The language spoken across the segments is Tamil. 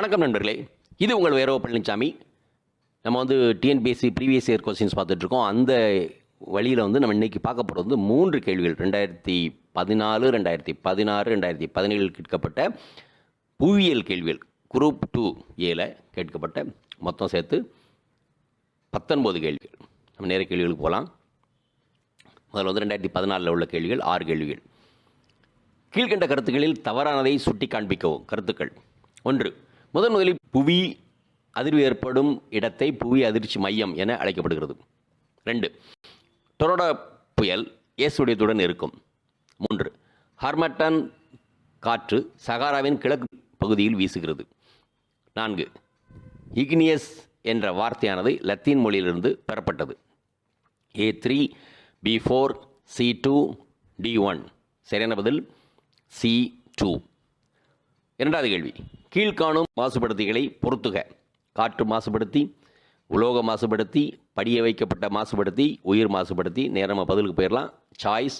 வணக்கம் நண்பர்களே. இது உங்கள் வேரோ பழனிசாமி நம்ம வந்து டிஎன்பிஎஸ்சி ப்ரீவியஸ் இயர் கொஸ்டின்ஸ் பார்த்துட்ருக்கோம். அந்த வழியில் வந்து நம்ம இன்றைக்கி பார்க்க போகிறது வந்து மூன்று கேள்விகள். ரெண்டாயிரத்தி பதினாலு ரெண்டாயிரத்தி பதினாறு ரெண்டாயிரத்தி பதினேழு கேட்கப்பட்ட புவியியல் கேள்விகள். குரூப் டூ ஏல கேட்கப்பட்ட மொத்தம் சேர்த்து பத்தொன்பது கேள்விகள். நம்ம நேர கேள்விகளுக்கு போகலாம். முதல்ல வந்து ரெண்டாயிரத்தி பதினாலில் உள்ள கேள்விகள் ஆறு கேள்விகள். கீழ்கண்ட கருத்துக்களில் தவறானதை சுட்டி காண்பிக்கவும் கருத்துக்கள். ஒன்று முதன் முதலில் புவி அதிர்வு ஏற்படும் இடத்தை புவி அதிர்ச்சி மையம் என அழைக்கப்படுகிறது. ரெண்டு டொரோடா புயல் ஏசுடையத்துடன் இருக்கும். மூன்று ஹார்மட்டன் காற்று சகாராவின் கிழக்கு பகுதியில் வீசுகிறது. நான்கு இக்னியஸ் என்ற வார்த்தையானது லத்தீன் மொழியிலிருந்து பெறப்பட்டது. A three B four C two D one. சரியான பதில் சி டூ. இரண்டாவது கேள்வி கீழ்காணும் மாசுபடுத்திகளை பொறுத்துக. காற்று மாசுபடுத்தி உலோக மாசுபடுத்தி படிய வைக்கப்பட்ட மாசுபடுத்தி உயிர் மாசுபடுத்தி நேரமாக பதிலுக்கு போயிடலாம் சாய்ஸ்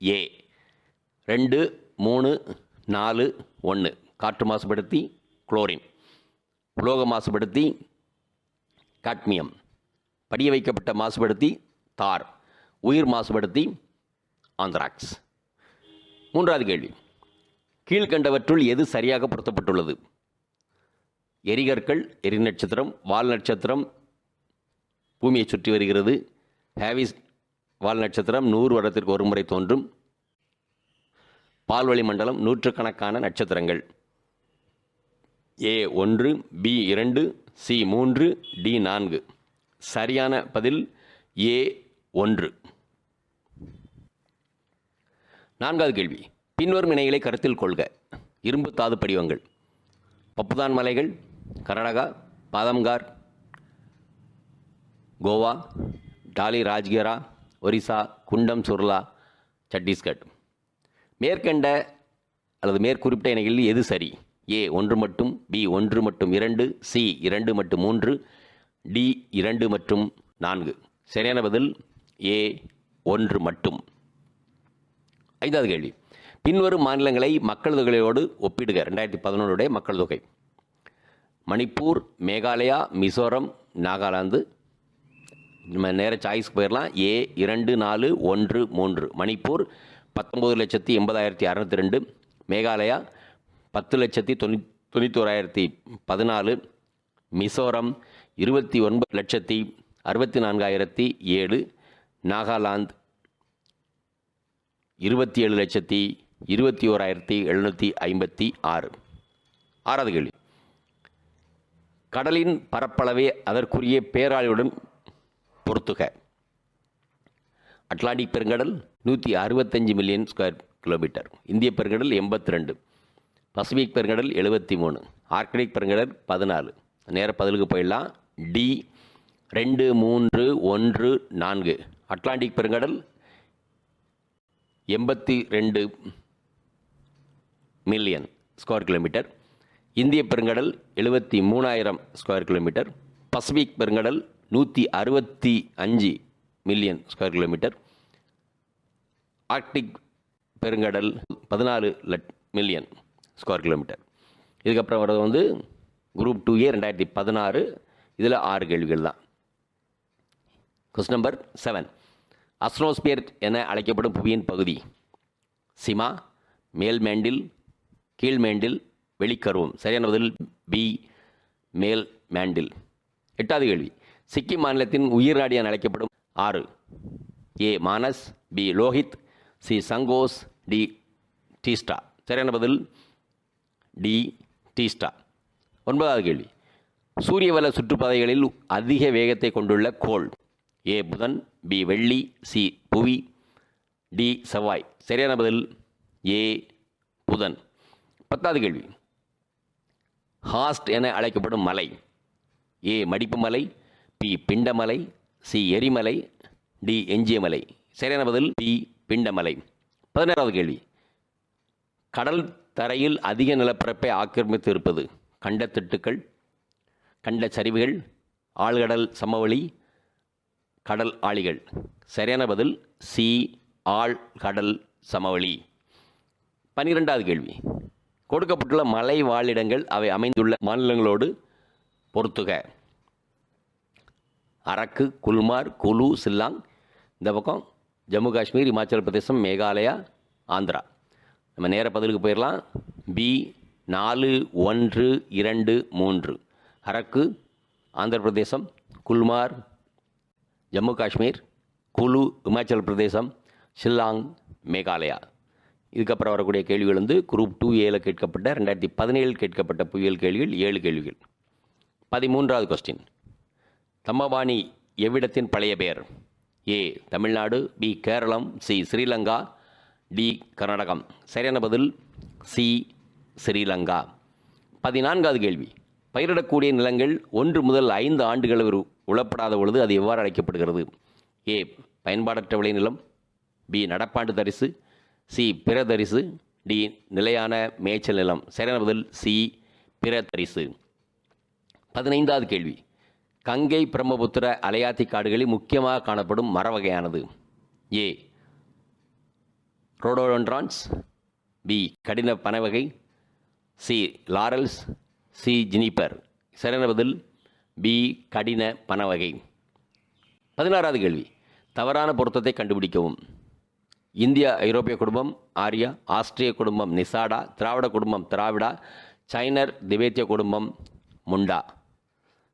ஏ ரெண்டு மூணு நாலு ஒன்று காற்று மாசுபடுத்தி குளோரின் உலோக மாசுபடுத்தி காட்மியம் படிய வைக்கப்பட்ட மாசுபடுத்தி தார் உயிர் மாசுபடுத்தி ஆந்த்ராக்ஸ் மூன்றாவது கேள்வி. கீழ்கண்டவற்றுள் எது சரியாக பொருத்தப்பட்டுள்ளது? எரிகற்கள் எரி நட்சத்திரம் வால் நட்சத்திரம் பூமியை சுற்றி வருகிறது. ஹேவிஸ் வால் நட்சத்திரம் நூறு வருடத்திற்கு ஒரு முறை தோன்றும். பால்வழி மண்டலம் நூற்றுக்கணக்கான நட்சத்திரங்கள். ஏ ஒன்று பி இரண்டு சி மூன்று டி நான்கு. சரியான பதில் ஏ ஒன்று. நான்காவது கேள்வி. பின்வரும் இணைகளை கருத்தில் கொள்க. இரும்பு தாது படிவங்கள். பப்புதான் மலைகள் கர்நாடகா பாதம்கார் கோவா டாலி ராஜ்கிரா ஒரிசா குண்டம் சுர்லா சத்தீஸ்கட் மேற்கண்ட அல்லது மேற்குறிப்பிட்ட இணைகளில் எது சரி? ஏ ஒன்று மட்டும் பி ஒன்று மற்றும் இரண்டு சி இரண்டு மற்றும் மூன்று டி இரண்டு மற்றும் நான்கு. சரியான பதில் ஏ ஒன்று மட்டும். ஐந்தாவது கேள்வி. பின்வரும் மாநிலங்களை மக்கள் தொகையோடு ஒப்பிடுக. ரெண்டாயிரத்தி பதினொன்றுடைய மக்கள் தொகை மணிப்பூர் மேகாலயா மிசோரம் நாகாலாந்து. நம்ம நேர சாய்ஸ் போயிடலாம் ஏ இரண்டு நாலு ஒன்று மூன்று. மணிப்பூர் பத்தொம்பது லட்சத்தி எண்பதாயிரத்தி அறநூற்றி ரெண்டு. மேகாலயா பத்து லட்சத்தி தொண்ணூ தொண்ணூத்தோராயிரத்தி பதினாலு. மிசோரம் இருபத்தி ஒன்பது லட்சத்தி அறுபத்தி நான்காயிரத்தி ஏழு. நாகாலாந்து இருபத்தி ஏழு லட்சத்தி இருபத்தி ஓராயிரத்தி எழுநூற்றி ஐம்பத்தி ஆறு. ஆறாவது கேள்வி. கடலின் பரப்பளவே அதற்குரிய பேராளியுடன் பொறுத்துக அட்லாண்டிக் பெருங்கடல் நூற்றி அறுபத்தஞ்சு மில்லியன் ஸ்கொயர் கிலோமீட்டர். இந்திய பெருங்கடல் எண்பத்தி ரெண்டு பசிபிக் பெருங்கடல் எழுபத்தி மூணு. ஆர்க்டிக் பெருங்கடல் பதினாலு. நேர பதிலுக்கு போயிடலாம். டி ரெண்டு மூன்று ஒன்று நான்கு. அட்லாண்டிக் பெருங்கடல் எண்பத்தி ரெண்டு மில்லியன் ஸ்கொயர் கிலோமீட்டர் இந்திய பெருங்கடல் எழுபத்தி மூணாயிரம் ஸ்கொயர் கிலோமீட்டர் பசிபிக் பெருங்கடல் நூற்றி அறுபத்தி அஞ்சு மில்லியன் ஸ்கொயர் கிலோமீட்டர் ஆர்க்டிக் பெருங்கடல் பதினாலு லட் மில்லியன் ஸ்கொயர் கிலோமீட்டர் இதுக்கப்புறம் வர்றது வந்து குரூப் டூ ஏ ரெண்டாயிரத்தி பதினாறு. இதில் ஆறு கேள்விகள் தான். கொஸ்டின் நம்பர் செவன் அஸ்னோஸ்பியர் என அழைக்கப்படும் புவியின் பகுதி. சிமா மேல்மேண்டில் கீழ்மேண்டில் கீழ் மேண்டில் வெளிக்கருவம். சரியான பதில் பி மேல் மேண்டில். எட்டாவது கேள்வி. சிக்கிம் மாநிலத்தின் உயிர் நாடியான் அழைக்கப்படும் ஆறு. A Manas. B Lohit. C Sankosh. D Teesta. சரியான பதில் டி டீஸ்டா. ஒன்பதாவது கேள்வி. சூரியவல சுற்றுப்பாதைகளில் அதிக வேகத்தை கொண்டுள்ள கோள். ஏ புதன். பி வெள்ளி. சி புவி. டி செவ்வாய். சரியான பதில் ஏ புதன். பத்தாவது கேள்வி. ஹாஸ்ட் என அழைக்கப்படும் மலை. ஏ மடிப்பு மலை பி பிண்டமலை சி எரிமலை டி எஞ்சிய மலை. சரியான பதில் பி பிண்டமலை பதினேழாவது கேள்வி. கடல் தரையில் அதிக நிலப்பரப்பை ஆக்கிரமித்து இருப்பது கண்டத்திட்டுக்கள் கண்ட சரிவுகள் ஆழ்கடல் சமவெளி கடல் ஆளிகள் சரியான பதில் சி ஆழ் கடல் சமவெளி. பன்னிரெண்டாவது கேள்வி. கொடுக்கப்பட்டுள்ள மலை வாழிடங்கள் அவை அமைந்துள்ள மாநிலங்களோடு பொறுத்துக அரக்கு குல்மார் குலு சில்லாங் இந்த பக்கம் ஜம்மு காஷ்மீர் இமாச்சல பிரதேசம் மேகாலயா ஆந்திரா. நம்ம நேர பதிலுக்கு போயிடலாம் பி நாலு ஒன்று இரண்டு மூன்று. அரக்கு ஆந்திர பிரதேசம் குல்மார் ஜம்மு காஷ்மீர் குலு இமாச்சல பிரதேசம் ஷில்லாங் மேகாலயா. இதுக்கப்புறம் வரக்கூடிய கேள்விகள் வந்து குரூப் டூ ஏல கேட்கப்பட்ட ரெண்டாயிரத்தி பதினேழில் கேட்கப்பட்ட புயல் கேள்விகள் ஏழு கேள்விகள். பதிமூன்றாவது கொஸ்டின் தம்மபாணி எவ்விடத்தின் பழைய பெயர்? A Tamil Nadu B Keralam C Sri Lanka D Karnatakam. சரியான பதில் சி ஸ்ரீலங்கா. பதினான்காவது கேள்வி. பயிரிடக்கூடிய நிலங்கள் ஒன்று முதல் ஐந்து ஆண்டுகள் உழப்படாத பொழுது அது எவ்வாறு அழைக்கப்படுகிறது ஏ பயன்பாடற்ற விளைநிலம். பி நடப்பாண்டு தரிசு. சி. பிறதரிசு டி. நிலையான மேய்ச்சல் நிலம். சரியான பதில் சி. பிறதரிசு பதினைந்தாவது கேள்வி. கங்கை பிரம்மபுத்திர அலையாத்தி காடுகளில் முக்கியமாக காணப்படும் மர வகையானது. ஏ. ரோடோடன்ட்ரான்ஸ். பி. கடின பனவகை சி. லாரல்ஸ். சி. ஜினிப்பர். சரியான பதில் பி. கடின பனவகை பதினாறாவது கேள்வி. தவறான பொருத்தத்தை கண்டுபிடிக்கவும். இந்தியா ஐரோப்பிய குடும்பம் ஆரியா ஆஸ்திரிய குடும்பம் நிசாடா திராவிட குடும்பம் திராவிடா சைனர் திபேத்திய குடும்பம் முண்டா.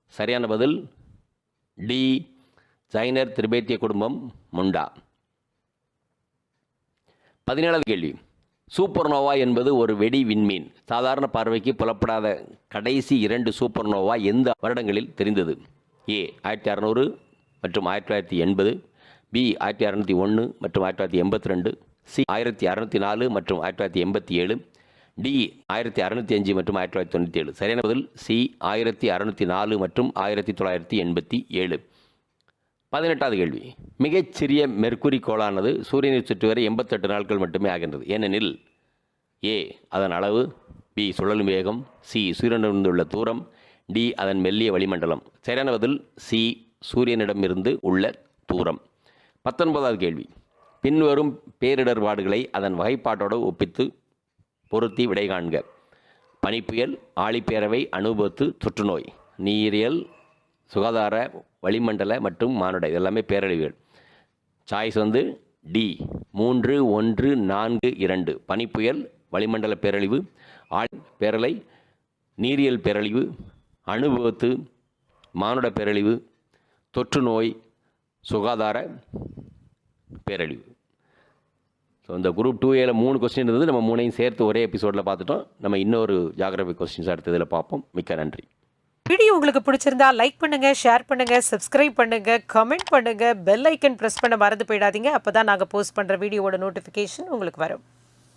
சரியான பதில் டி சைனர் திபேத்திய குடும்பம் முண்டா. பதினேழாவது கேள்வி. சூப்பர்னோவா என்பது ஒரு வெடி விண்மீன். சாதாரண பார்வைக்கு புலப்படாத கடைசி இரண்டு சூப்பர்னோவா எந்த வருடங்களில் தெரிந்தது? ஏ ஆயிரத்தி அறநூறு மற்றும் ஆயிரத்தி தொள்ளாயிரத்தி எண்பது. பி ஆயிரத்தி அறநூற்றி ஒன்று மற்றும் ஆயிரத்தி தொள்ளாயிரத்தி எண்பத்தி ரெண்டு சி ஆயிரத்தி அறநூற்றி நாலு மற்றும் ஆயிரத்தி தொள்ளாயிரத்தி எண்பத்தி ஏழு டி ஆயிரத்தி அறநூற்றி அஞ்சு மற்றும் ஆயிரத்தி தொள்ளாயிரத்தி தொண்ணூற்றி ஏழு. சரியான பதில் சி ஆயிரத்தி அறநூற்றி நாலு மற்றும் ஆயிரத்தி தொள்ளாயிரத்தி எண்பத்தி ஏழு. பதினெட்டாவது கேள்வி. மிகச்சிறிய மெர்க்குரி கோளானது சூரியனை சுற்றி வரை எண்பத்தெட்டு நாட்கள் மட்டுமே ஆகின்றது. ஏனெனில் ஏ அதன் அளவு பி சுழலும் வேகம் சி சூரியனிலிருந்துள்ள தூரம் டி அதன் மெல்லிய வளிமண்டலம். சரியான பதில் சி சூரியனிடமிருந்து உள்ள தூரம். பத்தொன்பதாவது கேள்வி. பின்வரும் பேரிடர்பாடுகளை அதன் வகைப்பாட்டோடு ஒப்பித்து பொருத்தி விடை காண்க. பனிப்புயல் ஆழிப்பேரவை அனுபவத்து தொற்றுநோய் நீரியல் சுகாதார வளிமண்டல மற்றும் மானுட இதெல்லாமே பேரழிவுகள். சாய்ஸ் வந்து டி மூன்று ஒன்று நான்கு இரண்டு. பனிப்புயல் வளிமண்டல பேரழிவு ஆழ் பேரலை நீரியல் பேரழிவு அனுபவத்து மானுட பேரழிவு தொற்றுநோய் சுகாதார பேரழிவு. ஸோ இந்த குரூப் டூ ஏல மூணு கொஸ்டின் இருந்தது. நம்ம மூணையும் சேர்த்து ஒரே எபிசோடில் பார்த்துட்டோம். நம்ம இன்னொரு ஜாகிரபி கொஸ்டின்ஸ் அடுத்ததில் பார்ப்போம். மிக்க நன்றி. வீடியோ உங்களுக்கு பிடிச்சிருந்தா லைக் பண்ணுங்க ஷேர் பண்ணுங்க சப்ஸ்கிரைப் பண்ணுங்க கமெண்ட் பண்ணுங்க பெல் ஐக்கன் ப்ரெஸ் பண்ண மறந்து போயிடாதீங்க. அப்பதான் நாங்கள் போஸ்ட் பண்ணுற வீடியோவோட நோட்டிஃபிகேஷன் உங்களுக்கு வரும்.